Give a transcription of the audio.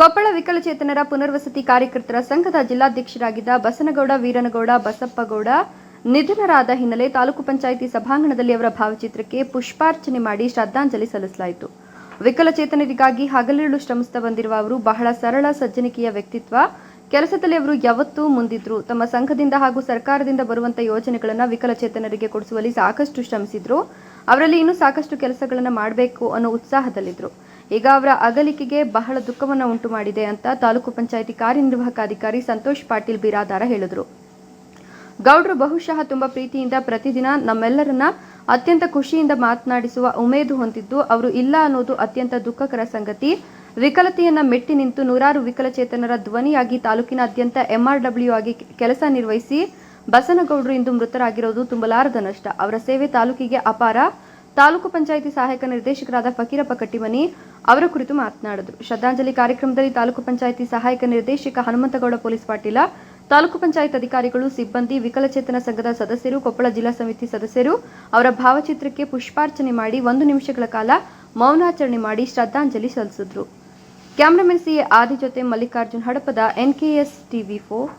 ಕೊಪ್ಪಳ ವಿಕಲಚೇತನರ ಪುನರ್ವಸತಿ ಕಾರ್ಯಕರ್ತರ ಸಂಘದ ಜಿಲ್ಲಾಧ್ಯಕ್ಷರಾಗಿದ್ದ ಬಸನಗೌಡ, ವೀರನಗೌಡ, ಬಸಪ್ಪಗೌಡ ನಿಧನರಾದ ಹಿನ್ನೆಲೆ ತಾಲೂಕು ಪಂಚಾಯಿತಿ ಸಭಾಂಗಣದಲ್ಲಿ ಅವರ ಭಾವಚಿತ್ರಕ್ಕೆ ಪುಷ್ಪಾರ್ಚನೆ ಮಾಡಿ ಶ್ರದ್ಧಾಂಜಲಿ ಸಲ್ಲಿಸಲಾಯಿತು. ವಿಕಲಚೇತನರಿಗಾಗಿ ಹಗಲಿರುಳು ಶ್ರಮಿಸ್ತಾ ಬಂದಿರುವ ಅವರು ಬಹಳ ಸರಳ, ಸಜ್ಜನಿಕೆಯ ವ್ಯಕ್ತಿತ್ವ. ಕೆಲಸದಲ್ಲಿ ಅವರು ಯಾವತ್ತೂ ಮುಂದಿದ್ರು. ತಮ್ಮ ಸಂಘದಿಂದ ಹಾಗೂ ಸರ್ಕಾರದಿಂದ ಬರುವಂತಹ ಯೋಜನೆಗಳನ್ನು ವಿಕಲಚೇತನರಿಗೆ ಕೊಡಿಸುವಲ್ಲಿ ಸಾಕಷ್ಟು ಶ್ರಮಿಸಿದ್ರು. ಅವರಲ್ಲಿ ಇನ್ನೂ ಸಾಕಷ್ಟು ಕೆಲಸಗಳನ್ನು ಮಾಡಬೇಕು ಅನ್ನೋ ಉತ್ಸಾಹದಲ್ಲಿದ್ರು. ಈಗ ಅವರ ಅಗಲಿಕೆಗೆ ಬಹಳ ದುಃಖವನ್ನು ಉಂಟು ಮಾಡಿದೆ ಅಂತ ತಾಲೂಕು ಪಂಚಾಯಿತಿ ಕಾರ್ಯನಿರ್ವಾಹಕ ಅಧಿಕಾರಿ ಸಂತೋಷ್ ಪಾಟೀಲ್ ಬಿರಾದಾರ ಹೇಳಿದರು. ಗೌಡ್ರು ಬಹುಶಃ ತುಂಬಾ ಪ್ರೀತಿಯಿಂದ ಪ್ರತಿದಿನ ನಮ್ಮೆಲ್ಲರನ್ನ ಅತ್ಯಂತ ಖುಷಿಯಿಂದ ಮಾತನಾಡಿಸುವ ಉಮೇದು ಹೊಂದಿದ್ದು ಅವರು ಇಲ್ಲ ಅನ್ನೋದು ಅತ್ಯಂತ ದುಃಖಕರ ಸಂಗತಿ. ವಿಕಲತೆಯನ್ನ ಮೆಟ್ಟಿ ನಿಂತು ನೂರಾರು ವಿಕಲಚೇತನರ ಧ್ವನಿಯಾಗಿ ತಾಲೂಕಿನಾದ್ಯಂತ ಎಂಆರ್ಡಬ್ಲ್ಯೂ ಆಗಿ ಕೆಲಸ ನಿರ್ವಹಿಸಿ ಬಸನಗೌಡರು ಇಂದು ಮೃತರಾಗಿರೋದು ತುಂಬಲಾರದ ನಷ್ಟ. ಅವರ ಸೇವೆ ತಾಲೂಕಿಗೆ ಅಪಾರ ತಾಲೂಕು ಪಂಚಾಯಿತಿ ಸಹಾಯಕ ನಿರ್ದೇಶಕರಾದ ಫಕೀರಪ್ಪ ಕಟ್ಟಿಮನಿ ಅವರ ಕುರಿತು ಮಾತನಾಡಿದರು. ಶ್ರದ್ಧಾಂಜಲಿ ಕಾರ್ಯಕ್ರಮದಲ್ಲಿ ತಾಲೂಕು ಪಂಚಾಯಿತಿ ಸಹಾಯಕ ನಿರ್ದೇಶಕ ಹನುಮಂತಗೌಡ, ಪೊಲೀಸ್ ಪಾಟೀಲ, ತಾಲೂಕು ಪಂಚಾಯತ್ ಅಧಿಕಾರಿಗಳು, ಸಿಬ್ಬಂದಿ, ವಿಕಲಚೇತನ ಸಂಘದ ಸದಸ್ಯರು, ಕೊಪ್ಪಳ ಜಿಲ್ಲಾ ಸಮಿತಿ ಸದಸ್ಯರು, ಅವರ ಭಾವಚಿತ್ರಕ್ಕೆ ಪುಷ್ಪಾರ್ಚನೆ ಮಾಡಿ ಒಂದು ನಿಮಿಷಗಳ ಕಾಲ ಮೌನಾಚರಣೆ ಮಾಡಿ ಶ್ರದ್ಧಾಂಜಲಿ ಸಲ್ಲಿಸಿದರು. ಕ್ಯಾಮರಾಮನ್ ಸಿ ಆದಿ ಜೊತೆ Mallikarjun, Hadapada N K S TV four